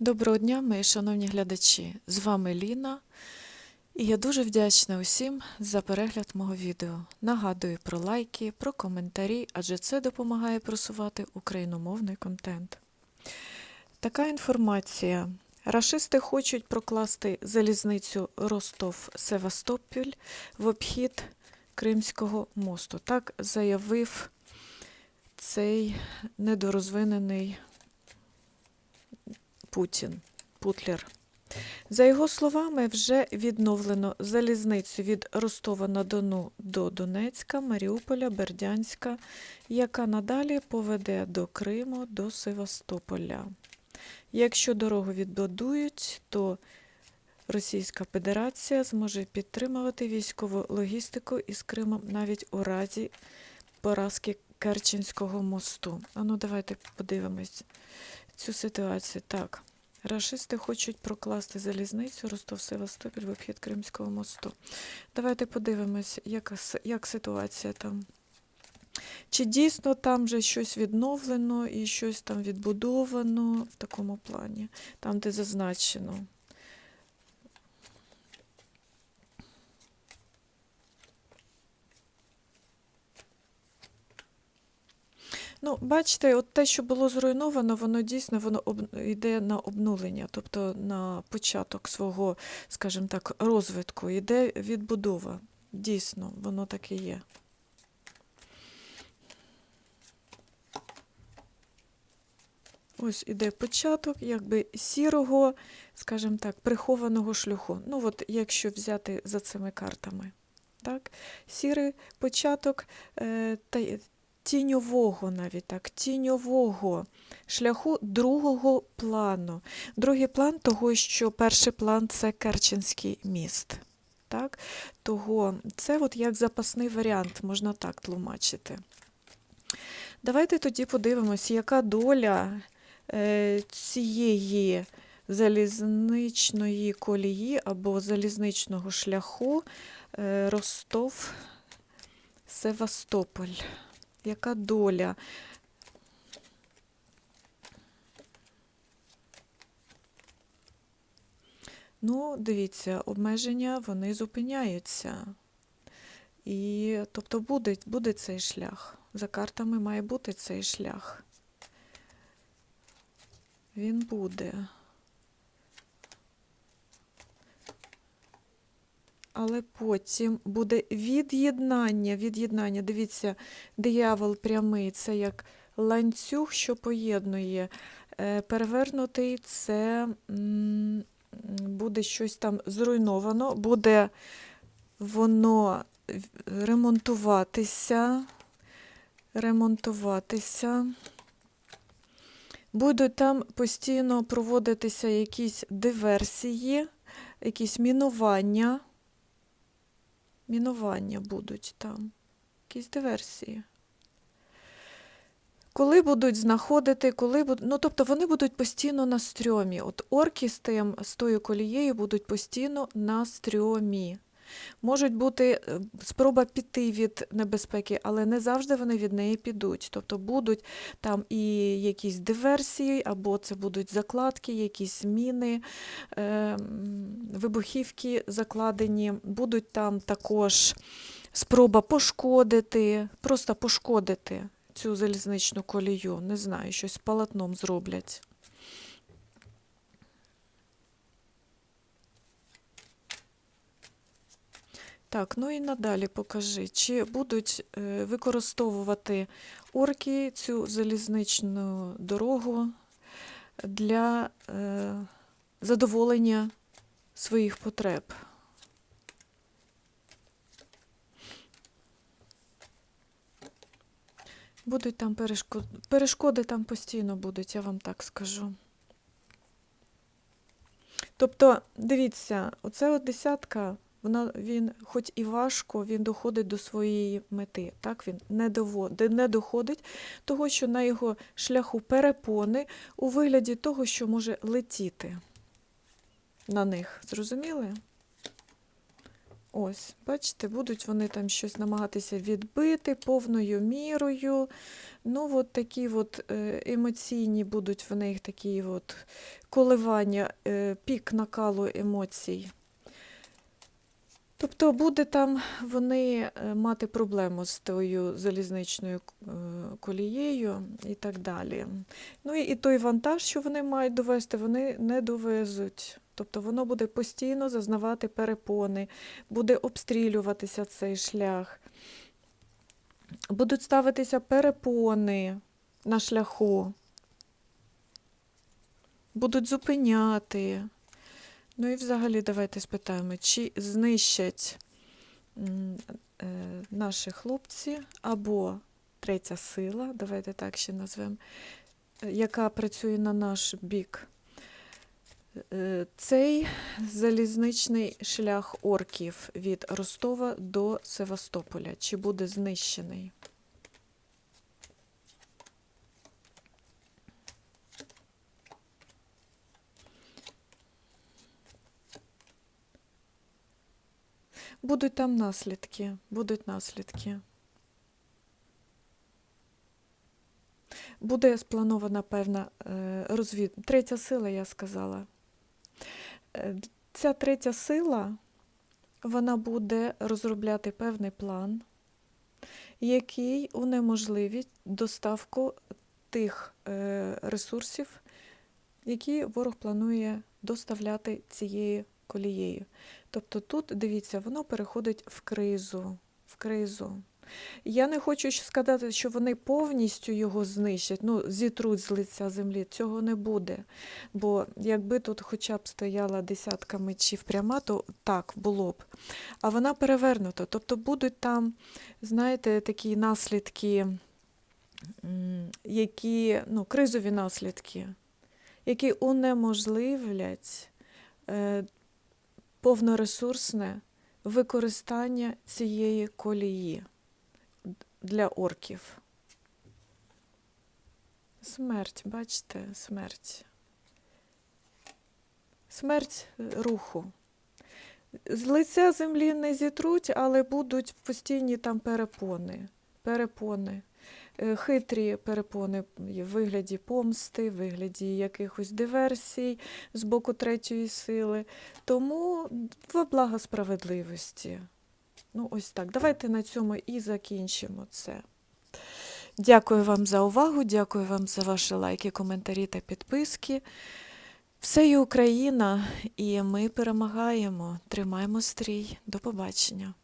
Доброго дня, мої шановні глядачі! З вами Ліна, і я дуже вдячна усім за перегляд мого відео. Нагадую про лайки, про коментарі, адже це допомагає просувати україномовний контент. Така інформація. Рашисти хочуть прокласти залізницю Ростов-Севастополь в обхід Кримського мосту. Так заявив цей недорозвинений Путін, Путлер. За його словами, вже відновлено залізницю від Ростова-на-Дону до Донецька, Маріуполя, Бердянська, яка надалі поведе до Криму, до Севастополя. Якщо дорогу відбудують, то Російська Федерація зможе підтримувати військову логістику із Кримом навіть у разі поразки Керченського мосту. А ну давайте подивимось цю ситуацію. Так, рашисти хочуть прокласти залізницю Ростов-Севастополь в обхід Кримського мосту. Давайте подивимось, яка, як ситуація там. Чи дійсно там вже щось відновлено і щось там відбудовано в такому плані, там, де зазначено. Ну, бачите, от те, що було зруйновано, воно дійсно воно об... йде на обнулення, тобто на початок свого, скажімо так, розвитку, йде відбудова. Дійсно, воно так і є. Ось іде початок, якби сірого, скажімо так, прихованого шляху. Ну, от якщо взяти за цими картами. Так? Сірий початок е, тіньового навіть так, тіньового шляху другого плану. Другий план того, що перший план це Керченський міст. Так? Того це от як запасний варіант, можна так тлумачити. Давайте тоді подивимось, яка доля е, цієї залізничної колії або залізничного шляху е, Ростов Севастополь. Яка доля? Ну, дивіться, обмеження вони зупиняються. І, тобто буде, буде цей шлях. За картами має бути цей шлях. Він буде. Але потім буде від'єднання. Від'єднання. Дивіться, диявол прямий це як ланцюг, що поєднує. Е, Перевернутий це буде щось там зруйновано, буде воно ремонтуватися. Ремонтуватися. Будуть там постійно проводитися якісь диверсії, якісь мінування. Мінування будуть там, якісь диверсії. Коли будуть знаходити, коли будуть. ну тобто вони будуть постійно на стрьомі. От орки з тим, з тою колією будуть постійно на стрьомі. Можуть бути е, спроба піти від небезпеки, але не завжди вони від неї підуть. Тобто будуть там і якісь диверсії, або це будуть закладки, якісь міни, е, вибухівки закладені. Будуть там також спроба пошкодити, просто пошкодити цю залізничну колію. Не знаю, щось з полотном зроблять. Так, ну і надалі покажи, чи будуть е, використовувати орки цю залізничну дорогу для е, задоволення своїх потреб. Будуть там перешкоди, перешкоди там постійно будуть, я вам так скажу. Тобто, дивіться, оце от десятка, вона, він, хоч і важко, він доходить до своєї мети. Так, він не, дово, де- не доходить того, що на його шляху перепони у вигляді того, що може летіти на них. Зрозуміли? Ось, бачите, будуть вони там щось намагатися відбити повною мірою. Ну, от такі от е, емоційні будуть в них такі от коливання, е, пік накалу емоцій. Тобто буде там вони е, мати проблему з тою залізничною е, колією і так далі. Ну і, і той вантаж, що вони мають довести, вони не довезуть. Тобто воно буде постійно зазнавати перепони, буде обстрілюватися цей шлях. Будуть ставитися перепони на шляху, будуть зупиняти. Ну і взагалі давайте спитаємо, чи знищать е, наші хлопці або третя сила, давайте так ще назвемо, яка працює на наш бік. Е, Цей залізничний шлях орків від Ростова до Севастополя, чи буде знищений? Будуть там наслідки, будуть наслідки. Буде спланована певна е, розвід... Третя сила, я сказала. Е, Ця третя сила, вона буде розробляти певний план, який унеможливить доставку тих е, ресурсів, які ворог планує доставляти цією колією. Тобто тут, дивіться, воно переходить в кризу. В кризу. Я не хочу сказати, що вони повністю його знищать, ну, зітруть з лиця землі. Цього не буде. Бо якби тут хоча б стояла десятка мечів пряма, то так було б. А вона перевернута. Тобто будуть там, знаєте, такі наслідки, які, ну, кризові наслідки, які унеможливлять е, повноресурсне використання цієї колії для орків. Смерть, бачите, смерть. Смерть е, руху. З лиця землі не зітруть, але будуть постійні там перепони. Перепони. Е, Хитрі перепони в вигляді помсти, в вигляді якихось диверсій з боку третьої сили. Тому во благо справедливості. Ну, ось так. Давайте на цьому і закінчимо це. Дякую вам за увагу, дякую вам за ваші лайки, коментарі та підписки. Все є Україна, і ми перемагаємо. Тримаємо стрій. До побачення.